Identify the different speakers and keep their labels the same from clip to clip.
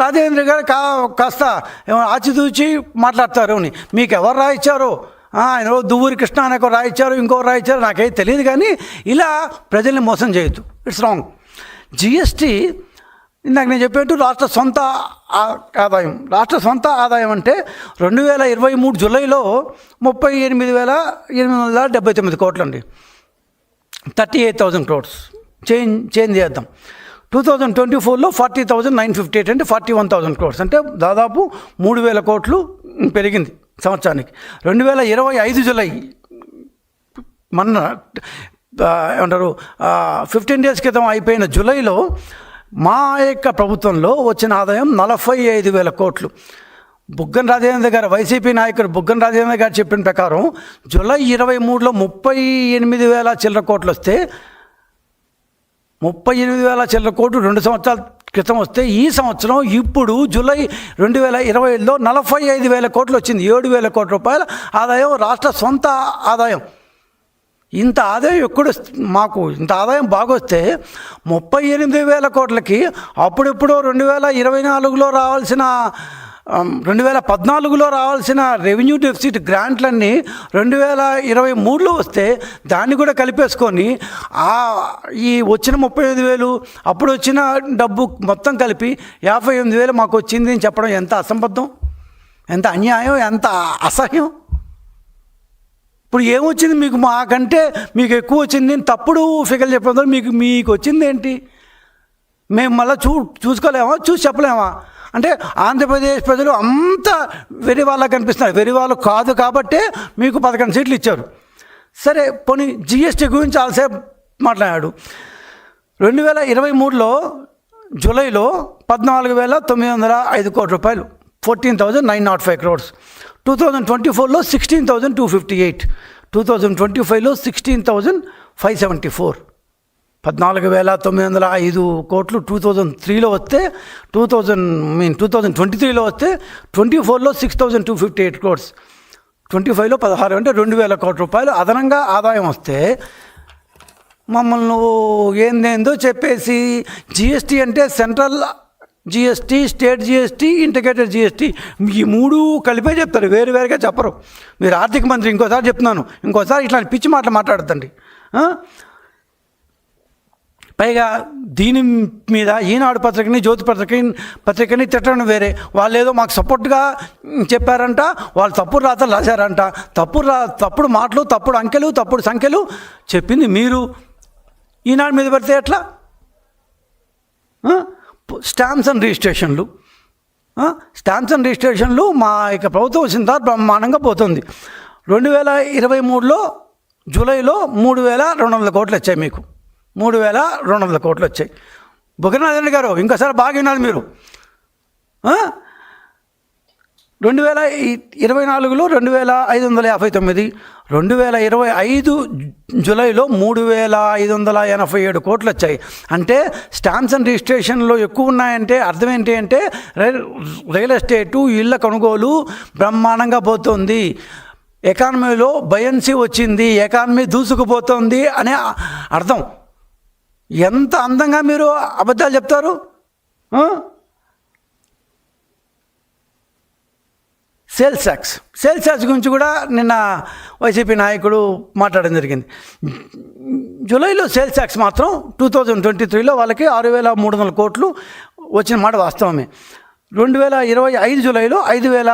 Speaker 1: రాజేంద్ర గారు కా కాస్త ఆచితూచి మాట్లాడతారు అని. మీకు ఎవరు రాయించారు ఆయన దువ్వూరి కృష్ణ అని ఒక రాయించారు ఇంకో రాయించారు నాకేం తెలియదు కానీ ఇలా ప్రజల్ని మోసం చేయొద్దు. ఇట్స్ రాంగ్ జిఎస్టీ ఇందాక నేను చెప్పేట్టు రాష్ట్ర సొంత ఆదాయం. రాష్ట్ర సొంత ఆదాయం అంటే రెండు వేల ఇరవై మూడు జూలైలో ముప్పై ఎనిమిది వేల ఎనిమిది వందల డెబ్బై తొమ్మిది కోట్లు అండి thirty eight thousand crores. Change change చేద్దాం. టూ థౌజండ్ ట్వంటీ ఫోర్లో forty thousand nine fifty eight అంటే ఫార్టీ వన్ థౌజండ్ క్రోడ్స్ అంటే దాదాపు మూడు వేల కోట్లు పెరిగింది సంవత్సరానికి. రెండు వేల ఇరవై ఐదు జులై మన ఏమంటారు ఫిఫ్టీన్ డేస్ క్రితం అయిపోయిన జూలైలో మా యొక్క ప్రభుత్వంలో వచ్చిన ఆదాయం నలభై ఐదు వేల కోట్లు. బుగ్గన రాజేంద్ర గారు వైసీపీ నాయకుడు బుగ్గన రాజేంద్ర గారు చెప్పిన ప్రకారం జూలై ఇరవై మూడులో ముప్పై ఎనిమిది వేల చిల్లర కోట్లు వస్తే ముప్పై ఎనిమిది వేల చిల్లర కోట్లు రెండు సంవత్సరాల క్రితం వస్తే ఈ సంవత్సరం ఇప్పుడు జూలై రెండు వేల ఇరవై ఐదులో నలభై ఐదు వేల కోట్లు వచ్చింది. ఏడు వేల కోట్ల రూపాయల ఆదాయం రాష్ట్ర సొంత ఆదాయం. ఇంత ఆదాయం ఎక్కడ మాకు ఇంత ఆదాయం బాగొస్తే ముప్పై ఎనిమిది వేల కోట్లకి అప్పుడెప్పుడో రెండు వేల ఇరవై నాలుగులో రావాల్సిన రెండు వేల పద్నాలుగులో రావాల్సిన రెవెన్యూ డెఫిసిట్ గ్రాంట్లన్నీ రెండు వేల ఇరవై మూడులో వస్తే దాన్ని కూడా కలిపేసుకొని ఆ ఈ వచ్చిన ముప్పై ఐదు వేలు అప్పుడు వచ్చిన డబ్బు మొత్తం కలిపి యాభై ఎనిమిది వేలు మాకు వచ్చింది అని చెప్పడం ఎంత అసంబద్ధం? ఎంత అన్యాయం? ఎంత అసహ్యం? ఇప్పుడు ఏమొచ్చింది మీకు మాకంటే మీకు ఎక్కువ వచ్చింది అని తప్పుడు ఫిగర్ చెప్పడం మీకు మీకు వచ్చింది ఏంటి మేము మళ్ళీ చూ చూసుకోలేమా? చూసి చెప్పలేమా? అంటే ఆంధ్రప్రదేశ్ ప్రజలు అంత వెరి వాళ్ళకి కనిపిస్తున్నారు. వెరి వాళ్ళు కాదు కాబట్టే మీకు పదకొండు సీట్లు ఇచ్చారు. సరే పోనీ జిఎస్టీ గురించి చాలాసేపు మాట్లాడాడు. రెండు వేల ఇరవై మూడులో జూలైలో పద్నాలుగు వేల తొమ్మిది వందల ఐదు కోట్ల రూపాయలు fourteen thousand nine naught five crores. Two thousand twenty ఫోర్లో sixteen thousand two fifty eight. Two thousand twenty ఫైవ్లో sixteen thousand five seventy four. పద్నాలుగు వేల తొమ్మిది వందల ఐదు కోట్లు టూ థౌజండ్ త్రీలో వస్తే two thousand mean two thousand twenty త్రీలో వస్తే ట్వంటీ ఫోర్లో six thousand two fifty eight crores twenty ఫైవ్లో పదహారు అంటే రెండు వేల కోట్ల రూపాయలు అదనంగా ఆదాయం వస్తే మమ్మల్ని నువ్వు ఏందేందో చెప్పేసి జిఎస్టీ అంటే central GST state GST integrated GST ఈ మూడు కలిపే చెప్తారు వేరు వేరుగా చెప్పరు. మీరు ఆర్థిక మంత్రి ఇంకోసారి చెప్తున్నాను ఇంకోసారి ఇట్లాంటి పిచ్చి మాటలు మాట్లాడద్దండి. పైగా దీని మీద ఈనాడు పత్రికని జ్యోతి పత్రికని పత్రికని తిట్టడం వేరే. వాళ్ళు ఏదో మాకు సపోర్ట్గా చెప్పారంట వాళ్ళు తప్పుడు రాతలు రాశారంట. తప్పుడు రా తప్పుడు మాటలు తప్పుడు అంకెలు తప్పుడు సంఖ్యలు చెప్పింది మీరు. ఈనాడు మీద పెడితే ఎట్లా? స్టాంప్స్ అండ్ రిజిస్ట్రేషన్లు. స్టాంప్స్ అండ్ రిజిస్ట్రేషన్లు మా యొక్క ప్రభుత్వం వచ్చిన తర్వాత బ్రహ్మాండంగా పోతుంది. రెండు వేల ఇరవై మూడులో జూలైలో మూడు వేల రెండు వందల కోట్లు వచ్చాయి మీకు. మూడు వేల రెండు వందల కోట్లు వచ్చాయి బుగ్గనాథన్ గారు ఇంకోసారి బాగా వినాలి మీరు. రెండు వేల ఇరవై నాలుగులో రెండు వేల ఐదు వందల యాభై తొమ్మిది రెండు వేల ఇరవై ఐదు జూలైలో మూడు వేల ఐదు వందల ఎనభై ఏడు కోట్లు వచ్చాయి అంటే స్టాంప్స్ అండ్ రిజిస్ట్రేషన్లో ఎక్కువ ఉన్నాయంటే అర్థం ఏంటి అంటే రైల్ రియల్ ఎస్టేటు ఇళ్ళ కొనుగోలు బ్రహ్మాండంగా పోతుంది. ఎకానమీలో బయన్సీ వచ్చింది ఎకానమీ దూసుకుపోతుంది అనే అర్థం. ఎంత అందంగా మీరు అబద్ధాలు చెప్తారు? సేల్స్ ట్యాక్స్ సేల్స్ ట్యాక్స్ గురించి కూడా నిన్న వైసీపీ నాయకుడు మాట్లాడడం జరిగింది. జూలైలో సేల్స్ ట్యాక్స్ మాత్రం టూ థౌజండ్ ట్వంటీ త్రీలో వాళ్ళకి ఆరు వేల మూడు వందల కోట్లు వచ్చిన మాట వాస్తవమే. రెండు వేల ఇరవై ఐదు జూలైలో ఐదు వేల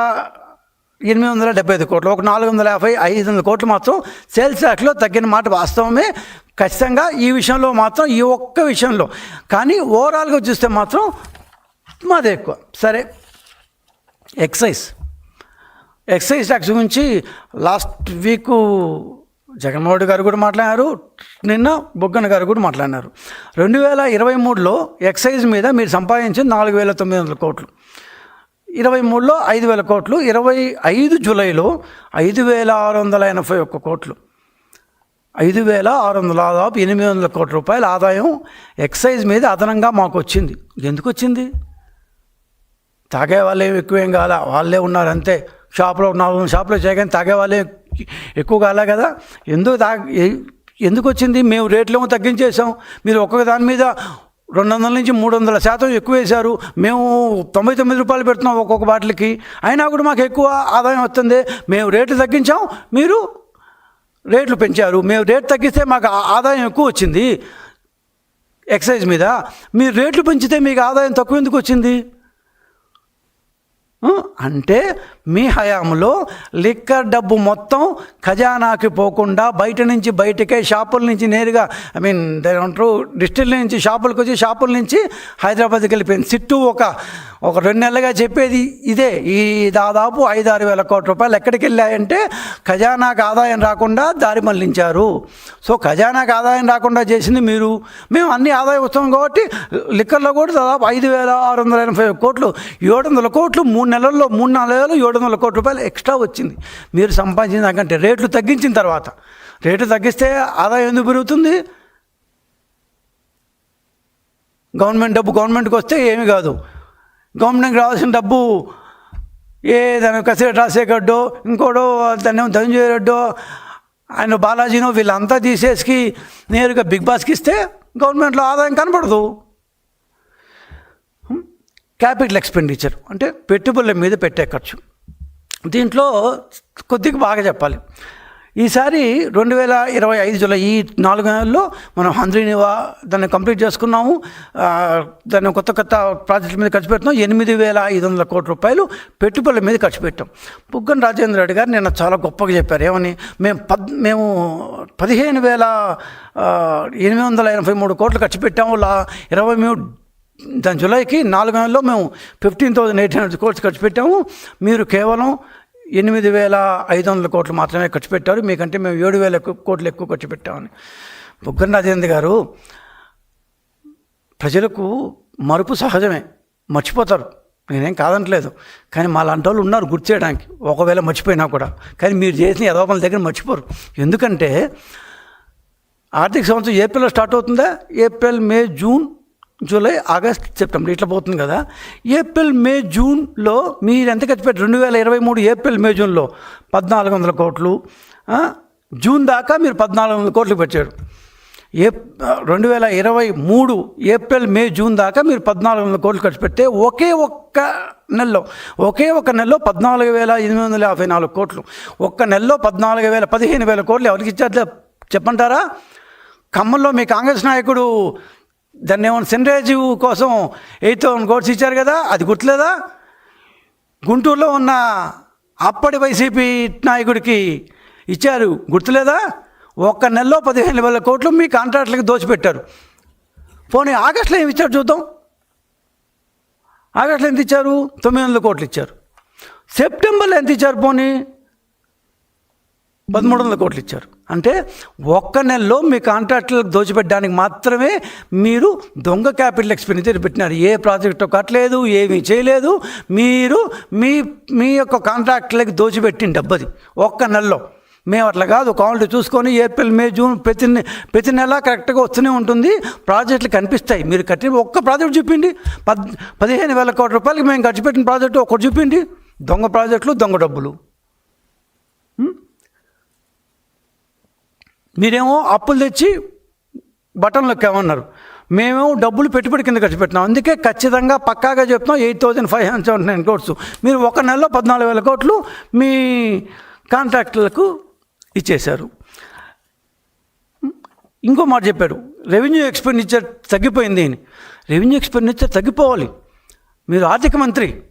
Speaker 1: ఎనిమిది వందల డెబ్బై ఐదు కోట్లు ఒక నాలుగు వందల యాభై ఐదు వందల కోట్లు మాత్రం సేల్స్ ట్యాక్స్లో తగ్గిన మాట వాస్తవమే. ఖచ్చితంగా ఈ విషయంలో మాత్రం ఈ ఒక్క విషయంలో. కానీ ఓవరాల్గా చూస్తే మాత్రం మాదే ఎక్కువ. సరే ఎక్సైజ్ ఎక్సైజ్ ట్యాక్స్ గురించి లాస్ట్ వీక్ జగన్మోహన్ గారు కూడా మాట్లాడారు నిన్న బొగ్గన గారు కూడా మాట్లాడినారు. రెండు వేల ఇరవై మూడులో ఎక్సైజ్ మీద మీరు సంపాదించింది నాలుగు వేల తొమ్మిది వందల కోట్లు. ఇరవై మూడులో ఐదు వేల కోట్లు ఇరవై ఐదు జూలైలో ఐదు వేల ఆరు వందల ఎనభై ఒక్క కోట్లు. ఐదు వేల ఆరు వందల దాదాపు ఎనిమిది వందల కోట్ల రూపాయల ఆదాయం ఎక్సైజ్ మీద అదనంగా మాకు వచ్చింది ఎందుకు వచ్చింది తాగే వాళ్ళే ఎక్కువేం కాల వాళ్ళే ఉన్నారు అంతే. షాప్లో నాలుగు షాప్లో చేయగానే తాగే వాళ్ళే ఎక్కువ కాలే కదా. ఎందుకు తా ఎందుకు వచ్చింది మేము రేట్లేమో తగ్గించేసాం మీరు ఒక్కొక్క దాని మీద రెండు వందల నుంచి మూడు వందల శాతం ఎక్కువ వేశారు. మేము తొంభై తొమ్మిది రూపాయలు పెడుతున్నాం ఒక్కొక్క బాటిల్కి. అయినా కూడా మాకు ఎక్కువ ఆదాయం వస్తుంది. మేము రేట్లు తగ్గించాం. మీరు రేట్లు పెంచారు. మేము రేటు తగ్గిస్తే మాకు ఆదాయం ఎక్కువ వచ్చింది. ఎక్సైజ్ మీద. మీరు రేట్లు పెంచితే మీకు ఆదాయం తక్కువ ఎందుకు వచ్చింది? అంటే మీ హయాంలో లిక్కర్ డబ్బు మొత్తం ఖజానాకి పోకుండా బయట నుంచి బయటకే షాపుల నుంచి నేరుగా ఐ మీన్ ఏమంటారు డిస్టిల్ నుంచి షాపులకు వచ్చి షాపుల నుంచి హైదరాబాద్కి వెళ్ళిపోయింది. సిట్టు ఒక ఒక రెండు నెలలుగా చెప్పేది ఇదే. ఈ దాదాపు ఐదు ఆరు వేల కోట్ల రూపాయలు ఎక్కడికి వెళ్ళాయంటే ఖజానాకు ఆదాయం రాకుండా దారి మళ్ళించారు. సో ఖజానాకు ఆదాయం రాకుండా చేసింది మీరు. మేము అన్ని ఆదాయం వస్తాం కాబట్టి లిక్కర్లో కూడా దాదాపు ఐదు వేల ఆరు వందల ఎనభై కోట్లు ఏడు వందల కోట్లు మూడు నెలల్లో మూడు నాలుగు నెలలు ఏడు వందల కోట్ల రూపాయలు ఎక్స్ట్రా వచ్చింది. మీరు సంపాదించిన దానికంటే రేట్లు తగ్గించిన తర్వాత. రేటు తగ్గిస్తే ఆదాయం ఎందుకు పెరుగుతుంది? గవర్నమెంట్ డబ్బు గవర్నమెంట్కి వస్తే ఏమి కాదు. గవర్నమెంట్కి రావాల్సిన డబ్బు ఏ దాని కసిరెడ్డి రాజశేఖర్డో ఇంకోడో దాన్ని ధనంజయ రెడ్డో ఆయన బాలాజీనో వీళ్ళంతా తీసేసి నేరుగా బిగ్ బాస్కి ఇస్తే గవర్నమెంట్లో ఆదాయం కనపడదు. క్యాపిటల్ ఎక్స్పెండిచర్ అంటే పెట్టుబడుల మీద పెట్టే ఖర్చు. దీంట్లో కొద్దిగా బాగా చెప్పాలి. ఈసారి రెండు వేల ఇరవై ఐదు జూలై ఈ నాలుగు నెలల్లో మనం హంద్రీనివా దాన్ని కంప్లీట్ చేసుకున్నాము. దాన్ని కొత్త కొత్త ప్రాజెక్టుల మీద ఖర్చు పెడుతున్నాం. ఎనిమిది వేల ఐదు వందల కోట్ల రూపాయలు పెట్టుబడుల మీద ఖర్చు పెట్టాం. బుగ్గన రాజేంద్ర రెడ్డి గారు నిన్న చాలా గొప్పగా చెప్పారు. ఏమని? మేము పద్ మేము పదిహేను వేల ఎనిమిది వందల ఎనభై మూడు కోట్లు ఖర్చు పెట్టాము. లా ఇరవై మూడు దాని జూలైకి నాలుగు నెలల్లో మేము fifteen thousand eight hundred crores ఖర్చు పెట్టాము. మీరు కేవలం ఎనిమిది వేల ఐదు వందల కోట్లు మాత్రమే ఖర్చు పెట్టారు. మీకంటే మేము ఏడు వేల కోట్లు ఎక్కువ ఖర్చు పెట్టామని. బుగ్గన రాజేంద్ర గారు ప్రజలకు మరుపు సహజమే. మర్చిపోతారు. నేనేం కాదంటలేదు. కానీ మా లాంటి వాళ్ళు ఉన్నారు గుర్తు చేయడానికి. ఒకవేళ మర్చిపోయినా కూడా. కానీ మీరు చేసిన యదోపల దగ్గర మర్చిపోరు. ఎందుకంటే ఆర్థిక సంవత్సరం ఏప్రిల్లో స్టార్ట్ అవుతుందా? April May June July August September ఇట్లా పోతుంది కదా. ఏప్రిల్ మే జూన్లో మీరు ఎంత ఖర్చు పెట్టారు? రెండు వేల ఇరవై మూడు ఏప్రిల్ మే జూన్లో పద్నాలుగు వందల కోట్లు. జూన్ దాకా మీరు పద్నాలుగు వందల కోట్లు పెట్టారు. ఏ రెండు వేల ఇరవై మూడు ఏప్రిల్ మే జూన్ దాకా మీరు పద్నాలుగు వందల కోట్లు ఖర్చు పెడితే ఒకే ఒక్క నెలలో ఒకే ఒక్క నెలలో పద్నాలుగు వేల ఎనిమిది వందల యాభై నాలుగు కోట్లు. ఒక్క నెలలో పద్నాలుగు వేల పదిహేను వేల కోట్లు ఎవరికి ఇచ్చారు? చెప్పంటారా? ఖమ్మంలో మీ కాంగ్రెస్ నాయకుడు దాన్ని ఏమన్నా సెన్రాజు కోసం ఎయిట్ థౌసండ్ కోట్స్ ఇచ్చారు కదా అది గుర్తులేదా? గుంటూరులో ఉన్న అప్పటి వైసీపీ నాయకుడికి ఇచ్చారు గుర్తులేదా? ఒక్క నెలలో పదిహేను వేల కోట్లు మీ కాంట్రాక్ట్లకి దోచిపెట్టారు. పోనీ ఆగస్టులో ఏమి ఇచ్చారు చూద్దాం. ఆగస్టులో ఎంత ఇచ్చారు? తొమ్మిది వందల కోట్లు ఇచ్చారు. సెప్టెంబర్లో ఎంత ఇచ్చారు పోనీ? పదమూడు వందల కోట్లు ఇచ్చారు. అంటే ఒక్క నెలలో మీ కాంట్రాక్టులకు దోచిపెట్టడానికి మాత్రమే మీరు దొంగ క్యాపిటల్ ఎక్స్పెండిచర్ పెట్టినారు. ఏ ప్రాజెక్టు కట్టలేదు ఏమీ చేయలేదు. మీరు మీ మీ యొక్క కాంట్రాక్టులకి దోచిపెట్టిన డబ్బది ఒక్క నెలలో. మేము అట్లా కాదు కావాలంటే చూసుకొని ఏప్రిల్ మే జూన్ ప్రతి ప్రతి నెల కరెక్ట్గా వస్తూనే ఉంటుంది. ప్రాజెక్టులు కనిపిస్తాయి. మీరు కట్టిన ఒక్క ప్రాజెక్ట్ చూపిండి పద్ పదిహేను వేల కోట్ల రూపాయలకి మేము ఖర్చు పెట్టిన ప్రాజెక్టు ఒకటి చూపిండి దొంగ ప్రాజెక్టులు దొంగ డబ్బులు. మీరేమో అప్పులు తెచ్చి బటన్లు ఎక్కామన్నారు మేమేమో డబ్బులు పెట్టుబడి కింద ఖర్చు పెట్టినాం. అందుకే ఖచ్చితంగా పక్కాగా చెప్తున్నాం eight thousand five hundred nine crores మీరు ఒక నెలలో పద్నాలుగు వేల కోట్లు మీ కాంట్రాక్టులకు ఇచ్చేశారు. ఇంకో మాట చెప్పారు రెవెన్యూ ఎక్స్పెండిచర్ తగ్గిపోయింది అని. రెవెన్యూ ఎక్స్పెండిచర్ తగ్గిపోవాలి. మీరు ఆర్థిక మంత్రి.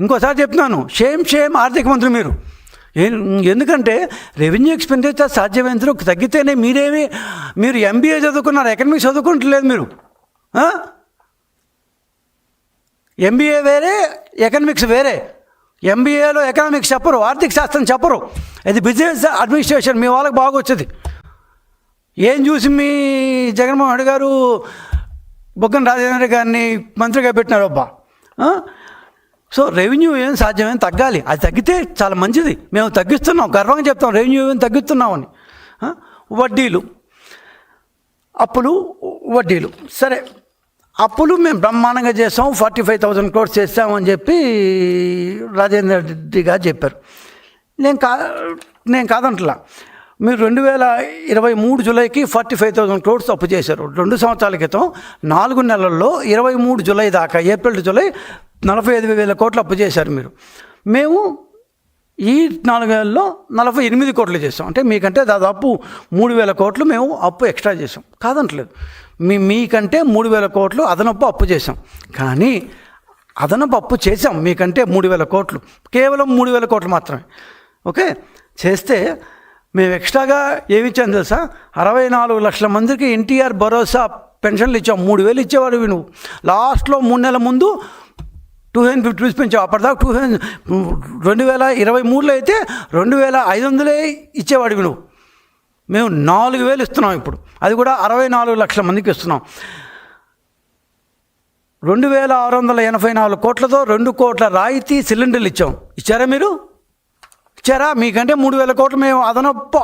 Speaker 1: ఇంకోసారి చెప్తున్నాను షేమ్ షేమ్ ఆర్థిక మంత్రి మీరు. ఎందుకంటే రెవెన్యూ ఎక్స్పెండిచర్ సాధ్యమైనంత తగ్గితేనే మీరేమి మీరు ఎంబీఏ చదువుకున్నారు ఎకనమిక్స్ చదువుకుంటలేదు మీరు. ఎంబీఏ వేరే ఎకనమిక్స్ వేరే. ఎంబీఏలో ఎకనామిక్స్ చెప్పరు ఆర్థిక శాస్త్రం చెప్పరు. ఇది బిజినెస్ అడ్మినిస్ట్రేషన్ మీ వాళ్ళకి బాగా వచ్చేది. ఏం చూసి మీ జగన్మోహన్ రెడ్డి గారు బొగ్గన రాజేంద్ర గారిని మంత్రిగా పెట్టినారు అబ్బా. సో రెవెన్యూ ఏం సాధ్యమేం తగ్గాలి? అది తగ్గితే చాలా మంచిది. మేము తగ్గిస్తున్నాం. గర్వంగా చెప్తాం. రెవెన్యూ ఏం తగ్గిస్తున్నామని. వడ్డీలు. అప్పులు వడ్డీలు. సరే. అప్పులు మేము బ్రహ్మాండంగా చేస్తాం ఫార్టీ ఫైవ్ థౌసండ్ క్రోర్స్ చేస్తామని చెప్పి రాజేంద్ర రెడ్డి గారు చెప్పారు. నేను కా నేను కాదంటలా. మీరు రెండు వేల ఇరవై మూడు జూలైకి ఫార్టీ ఫైవ్ థౌసండ్ క్రోడ్స్ అప్పు చేశారు. రెండు సంవత్సరాల క్రితం నాలుగు నెలల్లో ఇరవై మూడు జూలై దాకా ఏప్రిల్ టు జూలై నలభై ఐదు వేల కోట్లు అప్పు చేశారు మీరు. మేము ఈ నాలుగు నలభై ఎనిమిది కోట్లు చేసాం అంటే మీకంటే దాదాపు మూడు వేల కోట్లు మేము అప్పు ఎక్స్ట్రా చేసాం కాదంటలేదు. మీ మీకంటే మూడు వేల కోట్లు అదనపు అప్పు చేసాం కానీ అదనపు అప్పు చేసాం మీకంటే మూడు వేల కోట్లు. కేవలం మూడు వేల కోట్లు మాత్రమే. ఓకే? చేస్తే మేము ఎక్స్ట్రాగా ఏమి ఇచ్చాం తెలుసా? అరవై నాలుగు లక్షల మందికి ఎన్టీఆర్ భరోసా పెన్షన్లు ఇచ్చాం. మూడు వేలు ఇచ్చేవాడు నువ్వు. లాస్ట్లో మూడు నెలల ముందు టూ థౌజండ్ ఫిఫ్టీ రూపీస్ పెంచావు. అప్పటిదాకా టూ థౌజండ్ రెండు వేల ఇరవై మూడులో అయితే రెండు వేల ఐదు వందలే ఇచ్చేవాడివి నువ్వు. మేము నాలుగు వేలు ఇస్తున్నాం ఇప్పుడు. అది కూడా అరవై నాలుగు లక్షల మందికి ఇస్తున్నాం. రెండు వేల ఆరు వందల ఎనభై నాలుగు కోట్లతో రెండు కోట్ల రాయితీ సిలిండర్లు ఇచ్చాం. ఇచ్చారా మీరు? ఇచ్చారా? మీకంటే మూడు వేల కోట్లు మేము అదనపు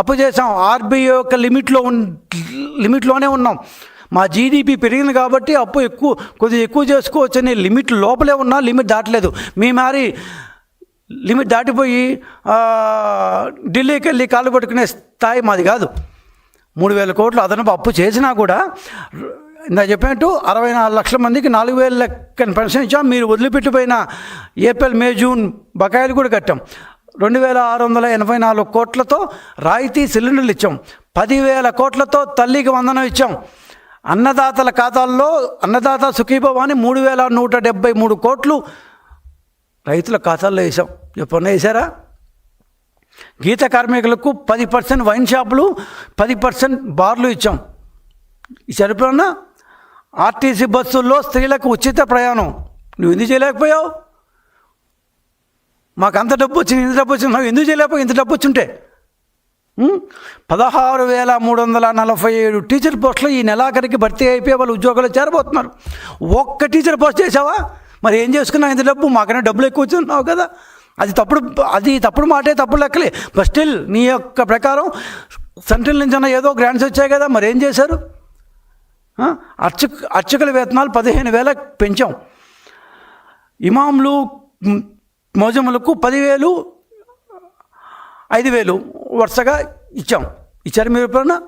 Speaker 1: అప్పు చేసాం ఆర్బీఐ యొక్క లిమిట్లో ఉన్ లిమిట్లోనే ఉన్నాం. మా జీడిపి పెరిగింది కాబట్టి అప్పు ఎక్కువ కొద్దిగా ఎక్కువ చేసుకోవచ్చని లిమిట్ లోపలే ఉన్నా లిమిట్ దాటలేదు. మీ మరి లిమిట్ దాటిపోయి ఢిల్లీకి వెళ్ళి కాలు పట్టుకునే స్థాయి మాది కాదు. మూడు వేల కోట్లు అదనపు అప్పు చేసినా కూడా ఇందా చెప్పినట్టు అరవై నాలుగు లక్షల మందికి నాలుగు వేల లెక్కన పెన్షన్ ఇచ్చాం. మీరు వదిలిపెట్టిపోయిన ఏప్రిల్ మే జూన్ బకాయిలు కూడా కట్టాం. రెండు వేల ఆరు వందల ఎనభై నాలుగు కోట్లతో రాయితీ సిలిండర్లు ఇచ్చాం. పదివేల కోట్లతో తల్లికి వందనం ఇచ్చాం. అన్నదాతల ఖాతాల్లో అన్నదాత సుఖీభవ అని మూడు వేల నూట డెబ్బై మూడు కోట్లు రైతుల ఖాతాల్లో వేసాం ఎప్పుడన్నా వేసారా గీత కార్మికులకు పది పర్సెంట్ వైన్ షాపులు పది పర్సెంట్ బార్లు ఇచ్చాం. ఇచ్చారు ఎప్పుడన్నా? ఆర్టీసీ బస్సుల్లో స్త్రీలకు ఉచిత ప్రయాణం. నువ్వు ఎందుకు చేయలేకపోయావు? మాకు అంత డబ్బు వచ్చింది ఇంత డబ్బు వచ్చింది నువ్వు ఎందుకు చేయలేకపోయావు? ఇంత డబ్బు వచ్చుంటే పదహారు వేల మూడు వందల నలభై ఏడు టీచర్ పోస్టులు ఈ నెలాఖరికి భర్తీ అయిపోయి వాళ్ళు ఉద్యోగాలు చేరబోతున్నారు. ఒక్క టీచర్ పోస్ట్ చేసావా మరి ఏం చేసుకున్నావు ఇంత డబ్బు మాకైనా డబ్బులు ఎక్కువ వచ్చున్నావు కదా. అది తప్పుడు అది తప్పుడు మాటే తప్పుడు లెక్కలే. బట్ స్టిల్ నీ యొక్క ప్రకారం సెంట్రల్ నుంచి అన్న ఏదో గ్రాంట్స్ వచ్చాయి కదా మరి ఏం చేశారు? ఆ? అర్చక అర్చకుల వేతనాలు పదిహేను వేల పెంచాం. ఇమాంలు మోజములకు పదివేలు ఐదు వేలు వరుసగా ఇచ్చాం. ఇచ్చారు మీరు ఎప్పుడన్నా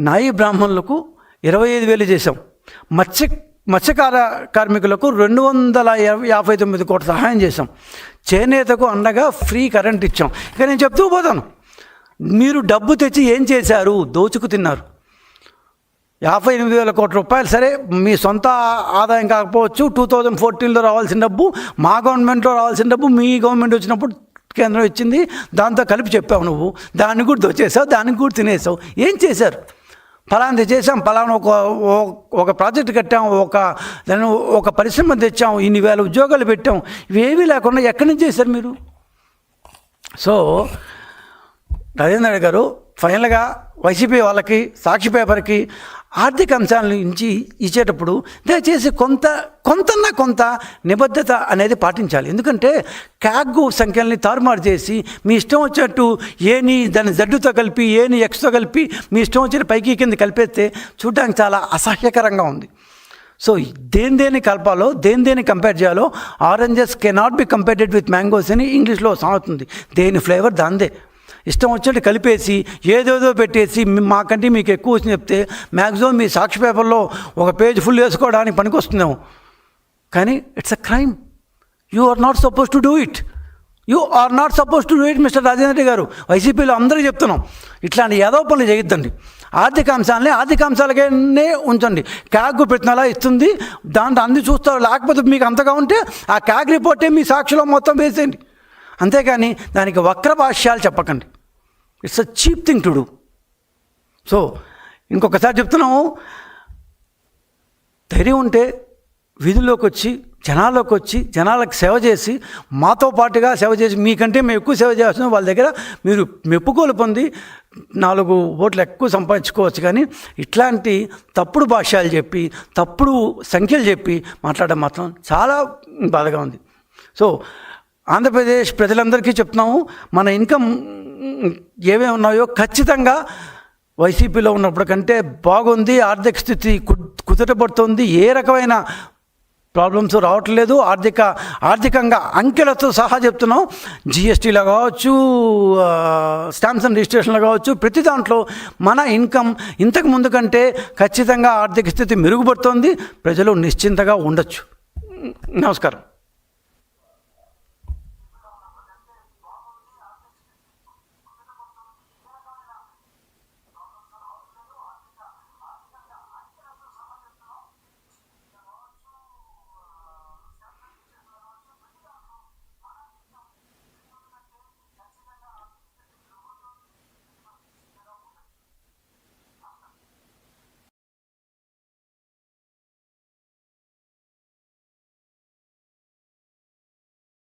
Speaker 1: నాయి బ్రాహ్మణులకు ఇరవై ఐదు వేలు చేశాం. మత్స్య మత్స్యకార కార్మికులకు రెండు వందల యాభై- యాభై తొమ్మిది కోట్ల సహాయం చేశాం. చేనేతకు అండగా ఫ్రీ కరెంట్ ఇచ్చాం. ఇక నేను చెప్తూ పోతాను. మీరు డబ్బు తెచ్చి ఏం చేశారు? దోచుకు తిన్నారు. యాభై ఎనిమిది వేల కోట్ల రూపాయలు. సరే మీ సొంత ఆదాయం కాకపోవచ్చు టూ థౌజండ్ ఫోర్టీన్లో రావాల్సిన డబ్బు మా గవర్నమెంట్లో రావాల్సిన డబ్బు మీ గవర్నమెంట్ వచ్చినప్పుడు కేంద్రం ఇచ్చింది దాంతో కలిపి చెప్పావు నువ్వు. దాన్ని కూడా దోచేసావు దానికి కూడా తినేసావు. ఏం చేశారు? ఫలాంది చేసాం ఫలానా ఒక ఒక ప్రాజెక్ట్ కట్టాం ఒక దాని ఒక పరిశ్రమ తెచ్చాం ఇన్ని వేల ఉద్యోగాలు పెట్టాం. ఇవేమీ లేకుండా ఎక్కడి నుంచి చేశారు మీరు? సో రాజేంద్ర గారు ఫైనల్గా వైసీపీ వాళ్ళకి సాక్షి పేపర్కి ఆర్థిక అంశాల నుంచి ఇచ్చేటప్పుడు దయచేసి కొంత కొంతన్నా కొంత నిబద్ధత అనేది పాటించాలి. ఎందుకంటే క్యాగ్ సంఖ్యల్ని తారుమారు చేసి మీ ఇష్టం వచ్చినట్టు ఏని దాని జడ్డుతో కలిపి ఏని ఎక్స్తో కలిపి మీ ఇష్టం వచ్చిన పైకి కింద కలిపేస్తే చూడడానికి చాలా అసహ్యకరంగా ఉంది. సో దేని దేని కలపాలో దేని దేని కంపేర్ చేయాలో oranges cannot be compared with mangoes అని ఇంగ్లీష్లో సాగుతుంది దేని ఫ్లేవర్ దాందే ఇష్టం వచ్చినట్టు కలిపేసి ఏదేదో పెట్టేసి మాకంటే మీకు ఎక్కువ వచ్చి చెప్తే మ్యాక్సిమం మీ సాక్షి పేపర్లో ఒక పేజ్ ఫుల్ వేసుకోవడానికి పనికొస్తున్నాము కానీ it's a crime you are not suppose to do it you are not suppose to do it mister Rajendra గారు. వైసీపీలో అందరికీ చెప్తున్నాం. ఇట్లాంటి ఏదో పనులు చేయొద్దండి. ఆర్థిక అంశాలని ఆర్థిక అంశాలకే ఉంచండి. క్యాగ్ పెట్టినలా ఇస్తుంది. దాంట్లో అన్ని చూస్తారు. లేకపోతే మీకు అంతగా ఉంటే ఆ క్యాగ్ రిపోర్టే మీ సాక్షిలో మొత్తం వేసేయండి. అంతేకాని దానికి వక్ర భాష్యాలు చెప్పకండి. It's a cheap thing to do. So ఇంకొకసారి చెప్తున్నాము ధైర్యం ఉంటే వీధుల్లోకి వచ్చి జనాల్లోకి వచ్చి జనాలకు సేవ చేసి మాతో పాటుగా సేవ చేసి మీకంటే మేము ఎక్కువ సేవ చేస్తున్నాం వాళ్ళ దగ్గర మీరు మెప్పుకోలు పొంది నాలుగు ఓట్లు ఎక్కువ సంపాదించుకోవచ్చు. కానీ ఇట్లాంటి తప్పుడు భాష్యాలు చెప్పి తప్పుడు సంఖ్యలు చెప్పి మాట్లాడడం మాత్రం చాలా బాధగా ఉంది. సో ఆంధ్రప్రదేశ్ ప్రజలందరికీ చెప్తున్నాము మన ఇన్కమ్ ఏమేమి ఉన్నాయో ఖచ్చితంగా వైసీపీలో ఉన్నప్పుడు కంటే బాగుంది ఆర్థిక స్థితి కు కుదుటపడుతుంది ఏ రకమైన ప్రాబ్లమ్స్ రావట్లేదు ఆర్థిక ఆర్థికంగా అంకెలతో సహా చెప్తున్నాం. జిఎస్టీలో కావచ్చు స్టాంప్స్ అండ్ రిజిస్ట్రేషన్లో కావచ్చు ప్రతి దాంట్లో మన ఇన్కమ్ ఇంతకు ముందు కంటే ఖచ్చితంగా ఆర్థిక స్థితి మెరుగుపడుతోంది. ప్రజలు నిశ్చింతగా ఉండొచ్చు. నమస్కారం.